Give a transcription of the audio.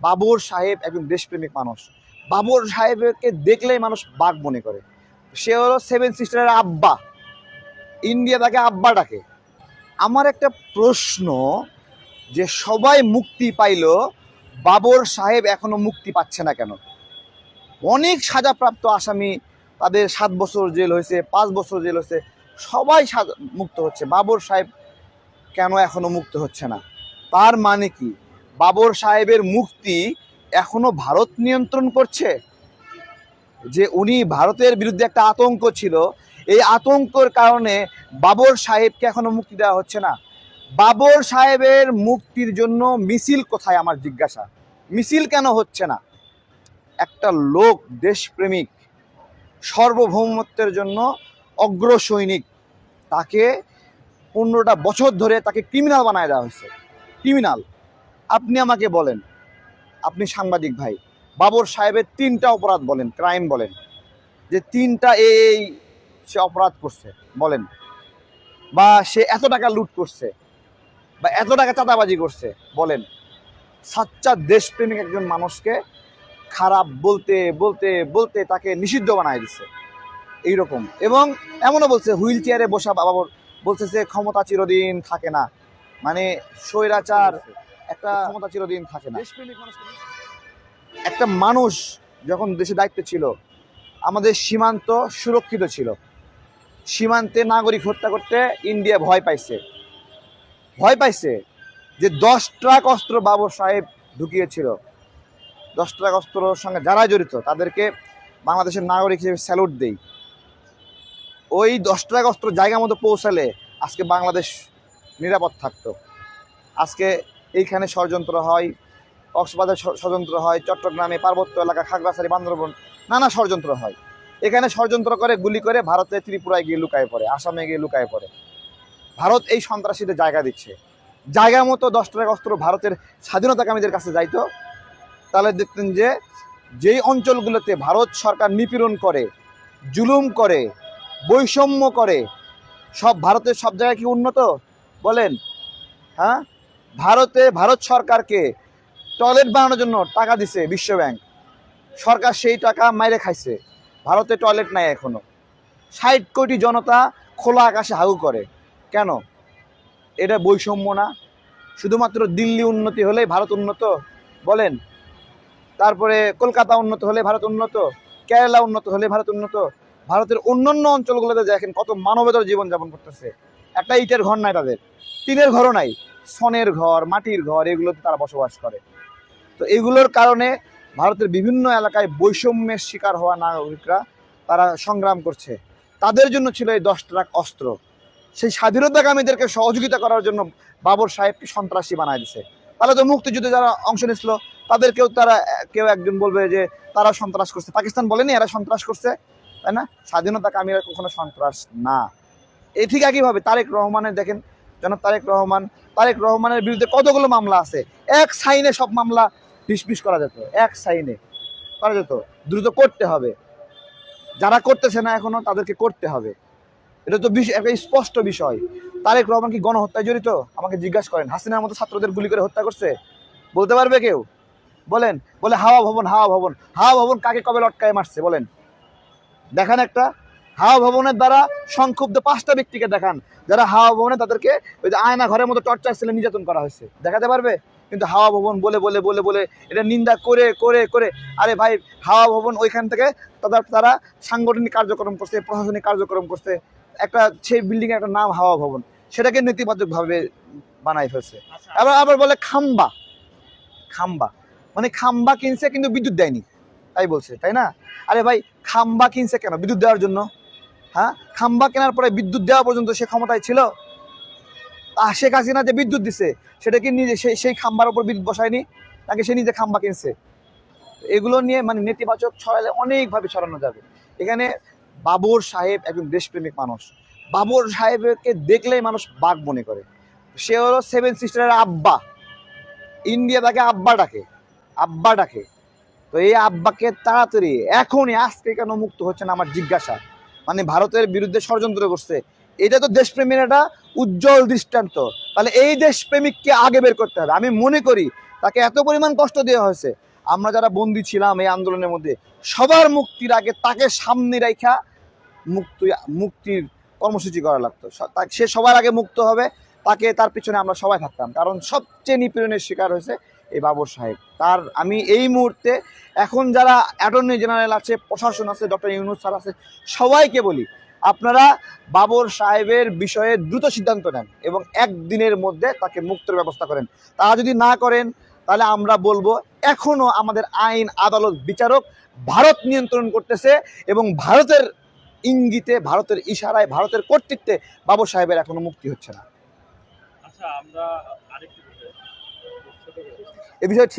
বাবর সাহেব একজন দেশপ্রেমিক মানুষ। বাবর সাহেবকে দেখলেই মানুষ বাঘ মনে করে। সে হলো সেভেন সিস্টারের আব্বা। ইন্ডিয়া তাকে আব্বা ডাকে। আমার একটা প্রশ্ন, যে সবাই মুক্তি পাইলো, বাবর সাহেব এখনও মুক্তি পাচ্ছে না কেন? অনেক সাজাপ্রাপ্ত আসামি, তাদের সাত বছর জেল হয়েছে, পাঁচ বছর জেল হয়েছে, সবাই মুক্ত হচ্ছে। বাবর সাহেব কেন এখনও মুক্ত হচ্ছে না? তার মানে কি? বাবর সাহেবের মুক্তি এখনও ভারত নিয়ন্ত্রণ করছে? যে উনি ভারতের বিরুদ্ধে একটা আতঙ্ক ছিল, এই আতঙ্কর কারণে বাবর সাহেবকে এখনও মুক্তি দেওয়া হচ্ছে না। বাবর সাহেবের মুক্তির জন্য মিছিল কোথায় আমার জিজ্ঞাসা? মিছিল কেন হচ্ছে না? একটা লোক, দেশপ্রেমিক, সার্বভৌমত্বের জন্য অগ্র সৈনিক তাকে পনেরোটা বছর ধরে তাকে ক্রিমিনাল বানায় দেওয়া হয়েছে। ক্রিমিনাল আপনি আমাকে বলেন। আপনি সাংবাদিক ভাই। বাবর সাহেবের তিনটা অপরাধ বলেন, ক্রাইম বলেন। যে তিনটা এই সে অপরাধ করছে, বলেন। বা সে এত টাকা লুট করছে, বা এত টাকা চাঁদাবাজি করছে, বলেন। সাচ্চা দেশপ্রেমিক একজন মানুষকে খারাপ বলতে বলতে বলতে তাকে নিষিদ্ধ বানায় দিচ্ছে এইরকম। এবং এমনও বলছে হুইল চেয়ারে বসা বাবা বলছে যে ক্ষমতা চিরদিন থাকে না। মানে স্বৈরাচার একটা ক্ষমতা চিরদিন থাকে না। একটা মানুষ যখন দেশে দায়িত্বে ছিল আমাদের সীমান্ত সুরক্ষিত ছিল। সীমান্তে নাগরিক হত্যা করতে ইন্ডিয়া ভয় পাইছে। ভয় পাইছে যে দশ ট্রাক অস্ত্র বাবর সাহেব ঢুকিয়েছিল। দশ ট্রাক অস্ত্রর সঙ্গে যারা জড়িত তাদেরকে বাংলাদেশের নাগরিক হিসেবে স্যালুট দেই। ওই দশ ট্রাক অস্ত্র জায়গা মতো পৌঁছালে আজকে বাংলাদেশ নিরাপদ থাকতো। আজকে এইখানে ষড়যন্ত্র হয়, কক্সবাজার ষড়যন্ত্র হয়, চট্টগ্রামে পার্বত্য এলাকা, খাগড়াছড়ি, বান্দরবন, নানা ষড়যন্ত্র হয়। এখানে ষড়যন্ত্র করে, গুলি করে ভারতে ত্রিপুরায় গিয়ে লুকায় পড়ে, আসামে গিয়ে লুকায় পড়ে। ভারত এই সন্ত্রাসীদের জায়গা দিচ্ছে। জায়গা মতো দশ টাকা অস্ত্র ভারতের স্বাধীনতাকামীদের কাছে যাইতো। তাহলে দেখতেন যে, যেই অঞ্চলগুলোতে ভারত সরকার নিপীড়ন করে, জুলুম করে, বৈষম্য করে, সব ভারতের সব জায়গায় কি উন্নত? বলেন হ্যাঁ? ভারতে, ভারত সরকারকে টয়লেট বানানোর জন্য টাকা দিছে বিশ্ব ব্যাংক সরকার সেই টাকা মাইরে খাইছে। ভারতে টয়লেট নাই এখনও। ষাট কোটি জনতা খোলা আকাশে হাগু করে। কেন? এটা বৈষম্য না। শুধুমাত্র দিল্লি উন্নতি হলেই ভারত উন্নত? বলেন। তারপরে কলকাতা উন্নত হলে ভারত উন্নত? কেরালা উন্নত হলে ভারত উন্নত? ভারতের অন্যান্য অঞ্চলগুলোতে দেখেন কত মানবেতর জীবনযাপন করতেছে। একটা ইটের ঘর নাই তাদের। টিনের ঘরও নাই। সনের ঘর, মাটির ঘর, এগুলোতে তারা বসবাস করে। তো এগুলোর কারণে ভারতের বিভিন্ন এলাকায় বৈষম্যের শিকার হওয়া নাগরিকরা তারা সংগ্রাম করছে। তাদের জন্য ছিল এই দশ ট্রাক অস্ত্র। সেই স্বাধীনতাকামীদেরকে সহযোগিতা করার জন্য বাবর সাহেবকে সন্ত্রাসী বানায় দিছে। তাহলে তো মুক্তিযুদ্ধে যারা অংশ নিয়েছিল তাদেরকেও তারা, কেউ একজন বলবে যে তারা সন্ত্রাস করছে। পাকিস্তান বলেনি, এরা সন্ত্রাস করছে, তাই না? স্বাধীনতাকামীরা কখনো সন্ত্রাস না। এ ঠিক একইভাবে তারেক রহমানের দেখেন জনাব তারেক রহমান, তারেক রহমানের বিরুদ্ধে কতগুলো মামলা আছে? এক সাইনে সব মামলা ডিসমিস করা যেত, এক সাইনে করা যেত। দ্রুত করতে হবে। যারা করতেছে না এখনও, তাদেরকে করতে হবে। এটা তো একটা স্পষ্ট বিষয়। তারেক রহমান কি গণহত্যায় জড়িত? আমাকে জিজ্ঞাসা করেন। হাসিনার মতো ছাত্রদের গুলি করে হত্যা করছে? বলতে পারবে কেউ? বলেন, বলে হাওয়া ভবন হাওয়া ভবন হাওয়া ভবন কাকে কবে লটকায় মারছে বলেন? দেখান একটা। হাওয়া ভবনের দ্বারা সংক্ষুব্ধ পাঁচটা ব্যক্তিকে দেখান যারা হাওয়া ভবনে তাদেরকে ওই যে আয়না ঘরের মতো টর্চার ছেলে নির্যাতন করা হয়েছে। দেখাতে পারবে? কিন্তু হাওয়া ভবন বলে বলে বলে বলে এটা নিন্দা করে করে করে। আরে ভাই হাওয়া ভবন ওইখান থেকে তারা তারা সাংগঠনিক কার্যক্রম করছে প্রশাসনিক কার্যক্রম করছে। একটা সেই বিল্ডিং এর একটা নাম হাওয়া ভবন। সেটাকে নেতিবাচকভাবে বানাই ফেলছে। আবার আবার বলে খাম্বা। খাম্বা। মানে খাম্বা কিনছে কিন্তু বিদ্যুৎ দেয়নি। তাই বলছে তাই না? আরে ভাই খাম্বা কিনছে কেন? বিদ্যুৎ দেওয়ার জন্য। হ্যাঁ? খাম্বা কেনার পরে বিদ্যুৎ দেওয়া পর্যন্ত সে ক্ষমতায় ছিল। শেখ হাসিনা যে বিদ্যুৎ দিছে, সেটা কি নিজে সেই সেই খাম্বার উপর বিদ্যুৎ বসায়নি? তাকে সে নিজে খাম্বা কিনছে? এগুলো নিয়ে মানে নেতিবাচক ছড়ালে অনেকভাবে ছড়ানো যাবে। এখানে বাবর সাহেব একজন দেশপ্রেমিক মানুষ। বাবর সাহেবকে দেখলেই মানুষ বাঘ মনে করে। সে হলো সেভেন সিস্টারের আব্বা। ইন্ডিয়া তাকে আব্বা ডাকে। আব্বা ডাকে। তো এই আব্বাকে তাড়াতাড়ি, এখনই, আজকে কেন মুক্ত হচ্ছে না আমার জিজ্ঞাসা। মানে ভারতের বিরুদ্ধে ষড়যন্ত্র করছে। এটা তো দেশপ্রেমীর একটা উজ্জ্বল দৃষ্টান্ত। তাহলে এই দেশপ্রেমিককে আগে বের করতে হবে। আমি মনে করি তাকে এত পরিমাণ কষ্ট দেওয়া হয়েছে। আমরা যারা বন্দী ছিলাম এই আন্দোলনের মধ্যে, সবার মুক্তির আগে তাকে সামনে রেখা মুক্তি মুক্তির কর্মসূচি করা লাগতো। স- সবার আগে মুক্ত হবে। তাকে তার পিছনে আমরা সবাই থাকতাম। কারণ সবচেয়ে নিপীড়নের শিকার হয়েছে এই বাবর সাহেব। তার আমি এই মুহূর্তে এখন যারা অ্যাটর্নি জেনারেল আছে, প্রশাসন আছে, ডক্টর ইউনুস স্যার আছে, সবাইকে বলি, আপনারা বাবর সাহেবের বিষয়ে দ্রুত সিদ্ধান্ত নেন এবং একদিনের মধ্যে তাকে মুক্তের ব্যবস্থা করেন। তা যদি না করেন, তাহলে আমরা বলব এখনও আমাদের আইন, আদালত, বিচারক ভারত নিয়ন্ত্রণ করতেছে এবং ভারতের ইঙ্গিতে, ভারতের ইশারায়, ভারতের কর্তৃত্বে বাবর সাহেবের এখনও মুক্তি হচ্ছে না আচ্ছা আমরা আরেকটি বিষয় ছোট করে এ বিষয়ে